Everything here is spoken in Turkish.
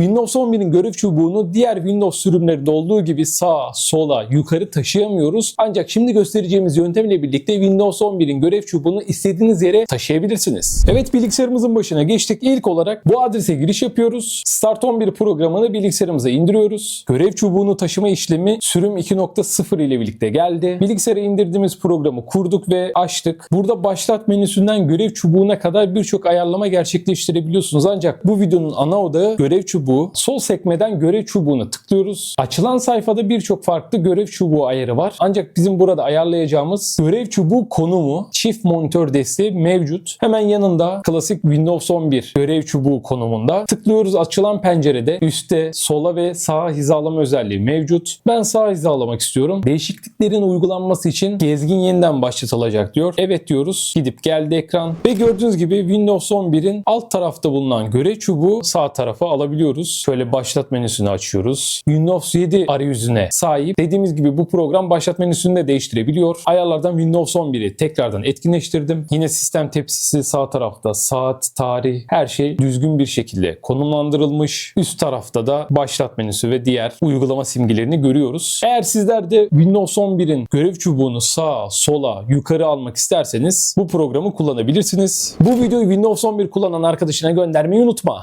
Windows 11'in görev çubuğunu diğer Windows sürümlerinde olduğu gibi sağa, sola, yukarı taşıyamıyoruz. Ancak şimdi göstereceğimiz yöntemle birlikte Windows 11'in görev çubuğunu istediğiniz yere taşıyabilirsiniz. Evet bilgisayarımızın başına geçtik. İlk olarak bu adrese giriş yapıyoruz. Start 11 programını bilgisayarımıza indiriyoruz. Görev çubuğunu taşıma işlemi sürüm 2.0 ile birlikte geldi. Bilgisayara indirdiğimiz programı kurduk ve açtık. Burada başlat menüsünden görev çubuğuna kadar birçok ayarlama gerçekleştirebiliyorsunuz. Ancak bu videonun ana odağı görev çubuğu. Sol sekmeden görev çubuğuna tıklıyoruz. Açılan sayfada birçok farklı görev çubuğu ayarı var. Ancak bizim burada ayarlayacağımız görev çubuğu konumu çift monitör desteği mevcut. Hemen yanında klasik Windows 11 görev çubuğu konumunda. Tıklıyoruz açılan pencerede üstte sola ve sağa hizalama özelliği mevcut. Ben sağ hizalamak istiyorum. Değişikliklerin uygulanması için gezgin yeniden başlatılacak diyor. Evet diyoruz. Gidip geldi ekran. Ve gördüğünüz gibi Windows 11'in alt tarafta bulunan görev çubuğu sağ tarafa alabiliyoruz. Şöyle başlat menüsünü açıyoruz. Windows 7 arayüzüne sahip. Dediğimiz gibi bu program başlat menüsünü de değiştirebiliyor. Ayarlardan Windows 11'i tekrardan etkinleştirdim. Yine sistem tepsisi sağ tarafta saat, tarih her şey düzgün bir şekilde konumlandırılmış. Üst tarafta da başlat menüsü ve diğer uygulama simgelerini görüyoruz. Eğer sizler de Windows 11'in görev çubuğunu sağa, sola, yukarı almak isterseniz bu programı kullanabilirsiniz. Bu videoyu Windows 11 kullanan arkadaşına göndermeyi unutma.